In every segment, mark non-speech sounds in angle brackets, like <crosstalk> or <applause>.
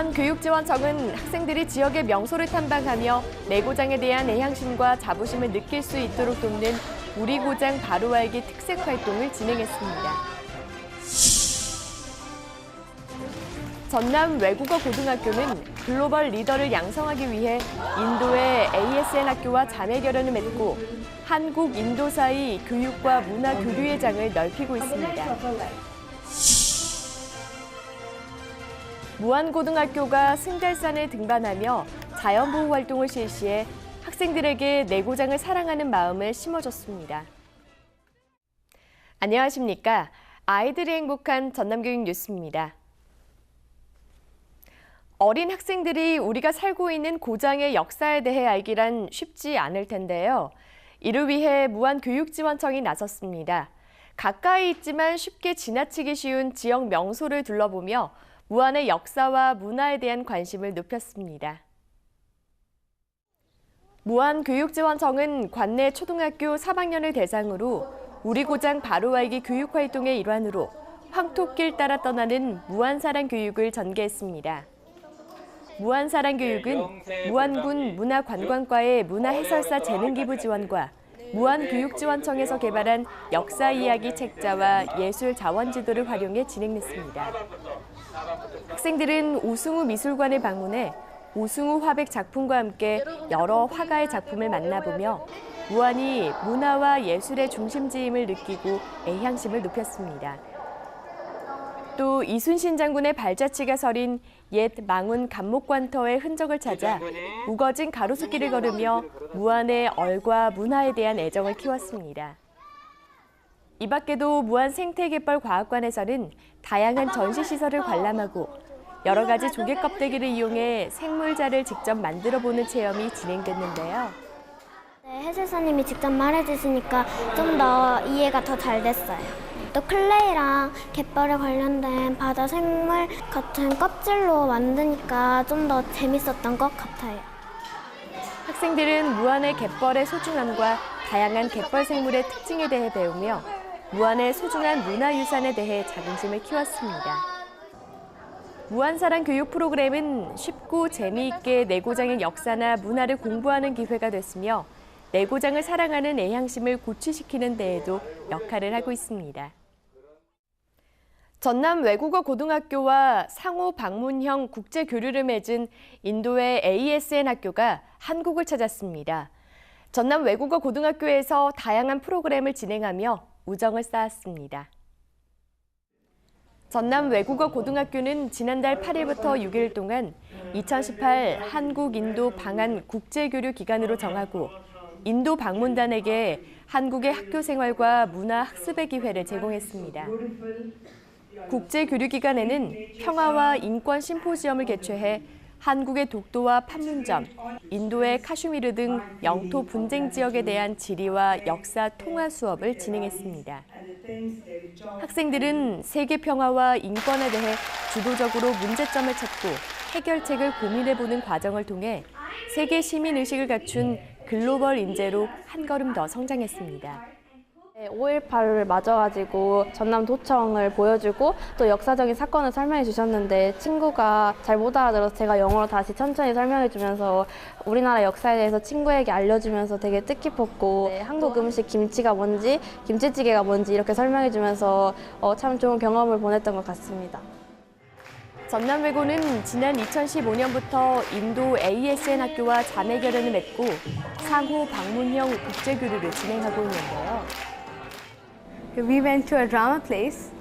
무한교육지원청은 학생들이 지역의 명소를 탐방하며 내 고장에 대한 애향심과 자부심을 느낄 수 있도록 돕는 우리 고장 바로 알기 특색 활동을 진행했습니다. 전남 외국어 고등학교는 글로벌 리더를 양성하기 위해 인도의 ASN 학교와 자매 결연을 맺고 한국 인도 사이 교육과 문화 교류의 장을 넓히고 있습니다. 무안고등학교가 승달산에 등반하며 자연보호 활동을 실시해 학생들에게 내고장을 사랑하는 마음을 심어줬습니다. 안녕하십니까. 아이들이 행복한 전남교육 뉴스입니다. 어린 학생들이 우리가 살고 있는 고장의 역사에 대해 알기란 쉽지 않을 텐데요. 이를 위해 무안교육지원청이 나섰습니다. 가까이 있지만 쉽게 지나치기 쉬운 지역 명소를 둘러보며 무안의 역사와 문화에 대한 관심을 높였습니다. 무안교육지원청은 관내 초등학교 3학년을 대상으로 우리 고장 바로 알기 교육 활동의 일환으로 황토길 따라 떠나는 무안사랑 교육을 전개했습니다. 무안사랑 교육은 무안군 문화관광과의 문화해설사 재능기부 지원과 무안교육지원청에서 개발한 역사 이야기 책자와 예술 자원 지도를 활용해 진행됐습니다. 학생들은 오승우 미술관을 방문해 오승우 화백 작품과 함께 여러 화가의 작품을 만나보며 무안이 문화와 예술의 중심지임을 느끼고 애향심을 높였습니다. 또 이순신 장군의 발자취가 서린 옛 망운 감목관터의 흔적을 찾아 우거진 가로수길을 걸으며 무안의 얼과 문화에 대한 애정을 키웠습니다. 이 밖에도 무안 생태개발 과학관에서는 다양한 전시시설을 관람하고 여러 가지 조개 껍데기를 이용해 생물자를 직접 만들어 보는 체험이 진행됐는데요. 네, 해설사님이 직접 말해주시니까 좀 더 이해가 더 잘 됐어요. 또 클레이랑 갯벌에 관련된 바다 생물 같은 껍질로 만드니까 좀 더 재밌었던 것 같아요. 학생들은 무안의 갯벌의 소중함과 다양한 갯벌 생물의 특징에 대해 배우며 무안의 소중한 문화유산에 대해 자긍심을 키웠습니다. 무안사랑 교육 프로그램은 쉽고 재미있게 내고장의 역사나 문화를 공부하는 기회가 됐으며 내고장을 사랑하는 애향심을 고취시키는 데에도 역할을 하고 있습니다. 전남 외국어 고등학교와 상호 방문형 국제 교류를 맺은 인도의 ASN 학교가 한국을 찾았습니다. 전남 외국어 고등학교에서 다양한 프로그램을 진행하며 우정을 쌓았습니다. 전남 외국어 고등학교는 지난달 8일부터 6일 동안 2018 한국 인도 방한 국제교류 기간으로 정하고 인도 방문단에게 한국의 학교 생활과 문화 학습의 기회를 제공했습니다. 국제교류기관에는 평화와 인권 심포지엄을 개최해 한국의 독도와 판문점, 인도의 카슈미르 등 영토 분쟁 지역에 대한 지리와 역사 통화 수업을 진행했습니다. 학생들은 세계 평화와 인권에 대해 주도적으로 문제점을 찾고 해결책을 고민해보는 과정을 통해 세계 시민 의식을 갖춘 글로벌 인재로 한 걸음 더 성장했습니다. 5.18을 맞아가지고 전남 도청을 보여주고 또 역사적인 사건을 설명해 주셨는데 친구가 잘 못 알아들어서 제가 영어로 다시 천천히 설명해 주면서 우리나라 역사에 대해서 친구에게 알려주면서 되게 뜻깊었고 네, 한국 음식 김치가 뭔지 김치찌개가 뭔지 이렇게 설명해 주면서 어, 참 좋은 경험을 보냈던 것 같습니다. 전남외고는 지난 2015년부터 인도 ASN 학교와 자매 결연을 맺고 상호 방문형 국제교류를 진행하고 있는데요. We went to a drama place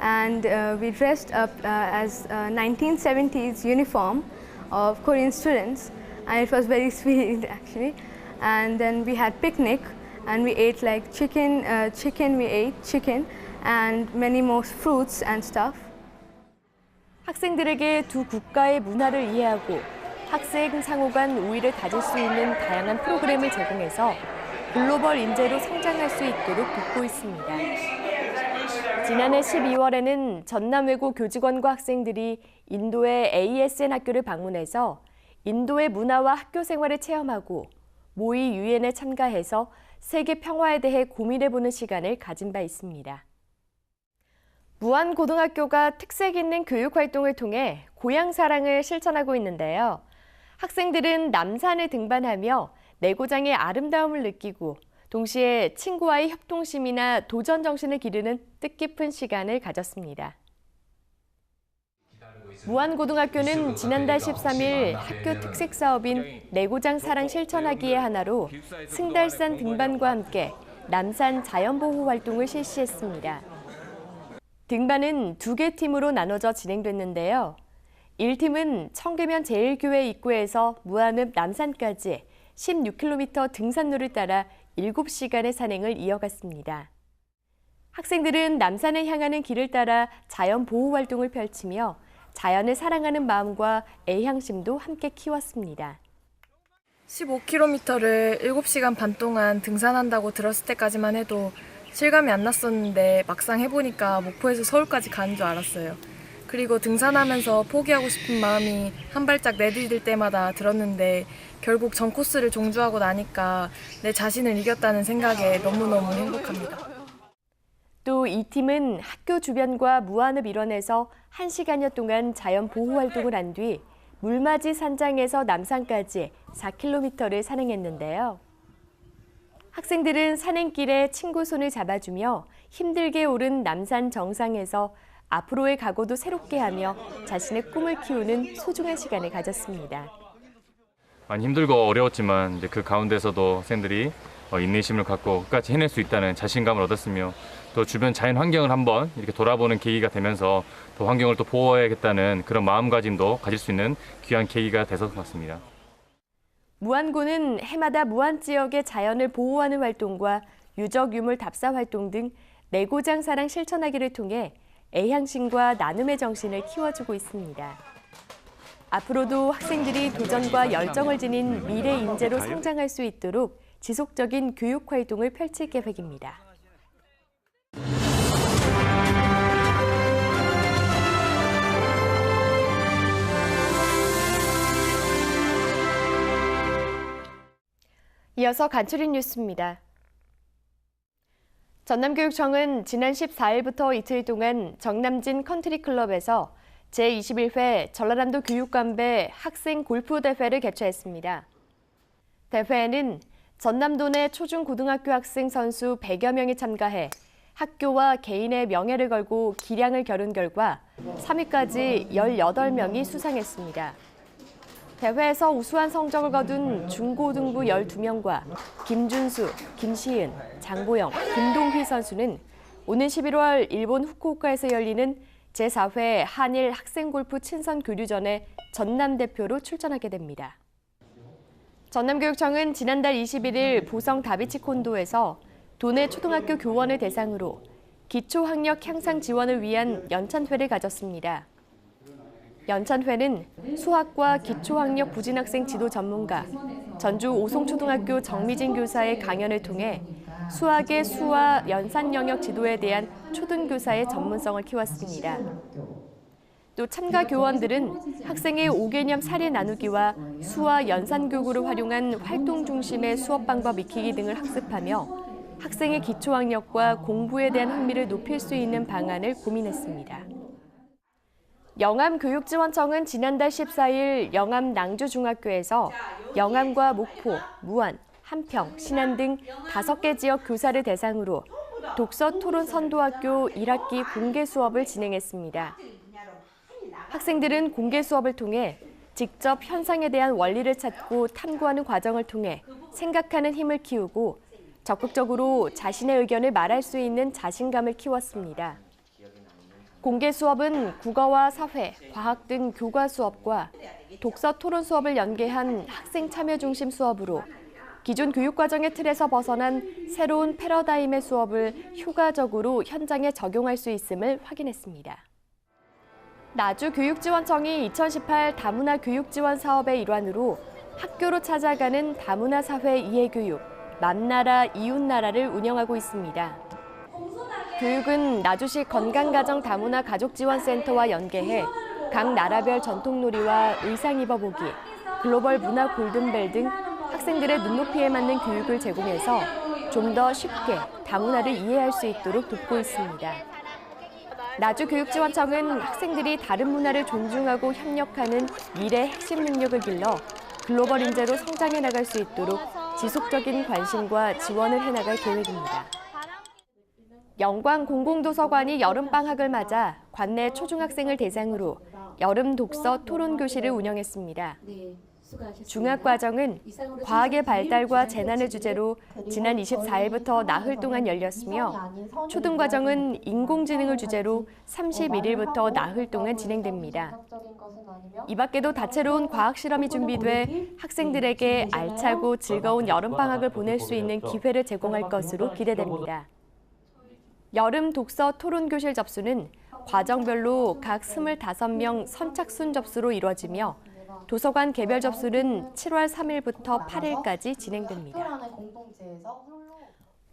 and uh, we dressed up uh, as uh, 1970s uniform of Korean students and it was very <laughs> sweet actually. And then we had picnic and we ate like chicken, uh, chicken we ate chicken and many more fruits and stuff. 학생들에게 두 국가의 문화를 이해하고 학생 상호 간 우위를 다질 수 있는 다양한 프로그램을 제공해서 글로벌 인재로 성장할 수 있도록 돕고 있습니다. 지난해 12월에는 전남 외고 교직원과 학생들이 인도의 ASN 학교를 방문해서 인도의 문화와 학교 생활을 체험하고 모의 유엔에 참가해서 세계 평화에 대해 고민해보는 시간을 가진 바 있습니다. 무안고등학교가 특색 있는 교육 활동을 통해 고향 사랑을 실천하고 있는데요. 학생들은 남산을 등반하며 내고장의 아름다움을 느끼고 동시에 친구와의 협동심이나 도전 정신을 기르는 뜻깊은 시간을 가졌습니다. 무안고등학교는 지난달 13일 학교 특색 사업인 내고장 사랑 실천하기의 하나로 승달산 등반과 함께 남산 자연보호 활동을 실시했습니다. 등반은 두 개 팀으로 나눠져 진행됐는데요. 1팀은 청계면 제일교회 입구에서 무안읍 남산까지 16km 등산로를 따라 7시간의 산행을 이어갔습니다. 학생들은 남산을 향하는 길을 따라 자연 보호 활동을 펼치며 자연을 사랑하는 마음과 애향심도 함께 키웠습니다. 15km를 7시간 반 동안 등산한다고 들었을 때까지만 해도 실감이 안 났었는데 막상 해보니까 목포에서 서울까지 가는 줄 알았어요. 그리고 등산하면서 포기하고 싶은 마음이 한 발짝 내디딜 때마다 들었는데 결국 전 코스를 종주하고 나니까 내 자신을 이겼다는 생각에 너무너무 행복합니다. 또 이 팀은 학교 주변과 무안읍 일원에서 1시간여 동안 자연 보호 활동을 한 뒤 물맞이 산장에서 남산까지 4km를 산행했는데요. 학생들은 산행길에 친구 손을 잡아주며 힘들게 오른 남산 정상에서 앞으로의 각오도 새롭게 하며 자신의 꿈을 키우는 소중한 시간을 가졌습니다. 많이 힘들고 어려웠지만 이제 그 가운데서도 학생들이 어, 인내심을 갖고 끝까지 해낼 수 있다는 자신감을 얻었으며 또 주변 자연 환경을 한번 이렇게 돌아보는 계기가 되면서 또 환경을 또 보호해야겠다는 그런 마음가짐도 가질 수 있는 귀한 계기가 돼서 같습니다. 무안고는 해마다 무안 지역의 자연을 보호하는 활동과 유적 유물 답사 활동 등 내고장 사랑 실천하기를 통해 애향심과 나눔의 정신을 키워주고 있습니다. 앞으로도 학생들이 도전과 열정을 지닌 미래 인재로 성장할 수 있도록 지속적인 교육 활동을 펼칠 계획입니다. 이어서 간추린 뉴스입니다. 전남교육청은 지난 14일부터 이틀 동안 정남진 컨트리클럽에서 제21회 전라남도 교육감배 학생 골프 대회를 개최했습니다. 대회에는 전남도 내 초중고등학교 학생 선수 100여 명이 참가해 학교와 개인의 명예를 걸고 기량을 겨룬 결과 3위까지 18명이 수상했습니다. 대회에서 우수한 성적을 거둔 중고등부 12명과 김준수, 김시은, 장보영, 김동휘 선수는 오는 11월 일본 후쿠오카에서 열리는 제4회 한일 학생골프 친선 교류전에 전남 대표로 출전하게 됩니다. 전남교육청은 지난달 21일 보성 다비치 콘도에서 도내 초등학교 교원을 대상으로 기초학력 향상 지원을 위한 연찬회를 가졌습니다. 연찬회는 수학과 기초학력 부진학생 지도 전문가, 전주 오송초등학교 정미진 교사의 강연을 통해 수학의 수와 연산 영역 지도에 대한 초등교사의 전문성을 키웠습니다. 또 참가 교원들은 학생의 5개념 사례 나누기와 수와 연산 교구를 활용한 활동 중심의 수업 방법 익히기 등을 학습하며 학생의 기초학력과 공부에 대한 흥미를 높일 수 있는 방안을 고민했습니다. 영암교육지원청은 지난달 14일 영암 낭주중학교에서 영암과 목포, 무안, 한평, 신안 등 다섯 개 지역 교사를 대상으로 독서 토론 선도학교 1학기 공개 수업을 진행했습니다. 학생들은 공개 수업을 통해 직접 현상에 대한 원리를 찾고 탐구하는 과정을 통해 생각하는 힘을 키우고 적극적으로 자신의 의견을 말할 수 있는 자신감을 키웠습니다. 공개 수업은 국어와 사회, 과학 등 교과 수업과 독서 토론 수업을 연계한 학생 참여 중심 수업으로 기존 교육과정의 틀에서 벗어난 새로운 패러다임의 수업을 효과적으로 현장에 적용할 수 있음을 확인했습니다. 나주교육지원청이 2018 다문화 교육지원 사업의 일환으로 학교로 찾아가는 다문화 사회 이해교육, 맘나라 이웃나라를 운영하고 있습니다. 교육은 나주시 건강가정 다문화 가족지원센터와 연계해 각 나라별 전통놀이와 의상 입어보기, 글로벌 문화 골든벨 등 학생들의 눈높이에 맞는 교육을 제공해서 좀 더 쉽게 다문화를 이해할 수 있도록 돕고 있습니다. 나주교육지원청은 학생들이 다른 문화를 존중하고 협력하는 미래 핵심 능력을 길러 글로벌 인재로 성장해 나갈 수 있도록 지속적인 관심과 지원을 해나갈 계획입니다. 영광 공공도서관이 여름방학을 맞아 관내 초중학생을 대상으로 여름 독서 토론 교실을 운영했습니다. 중학과정은 과학의 발달과 재난을 주제로 지난 24일부터 나흘 동안 열렸으며 초등과정은 인공지능을 주제로 31일부터 나흘 동안 진행됩니다. 이 밖에도 다채로운 과학 실험이 준비돼 학생들에게 알차고 즐거운 여름방학을 보낼 수 있는 기회를 제공할 것으로 기대됩니다. 여름 독서 토론 교실 접수는 과정별로 각 25명 선착순 접수로 이루어지며 도서관 개별 접수는 7월 3일부터 8일까지 진행됩니다.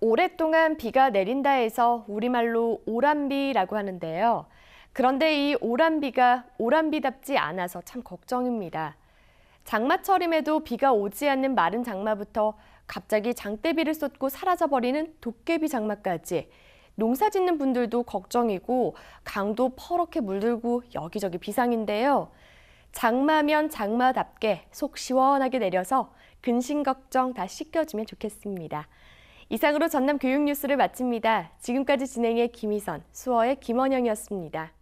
오랫동안 비가 내린다 해서 우리말로 오란비라고 하는데요. 그런데 이 오란비가 오란비답지 않아서 참 걱정입니다. 장마철임에도 비가 오지 않는 마른 장마부터 갑자기 장대비를 쏟고 사라져버리는 도깨비 장마까지 농사 짓는 분들도 걱정이고 강도 퍼렇게 물들고 여기저기 비상인데요. 장마면 장마답게 속 시원하게 내려서 근심 걱정 다 씻겨주면 좋겠습니다. 이상으로 전남 교육 뉴스를 마칩니다. 지금까지 진행의 김희선, 수어의 김원영이었습니다.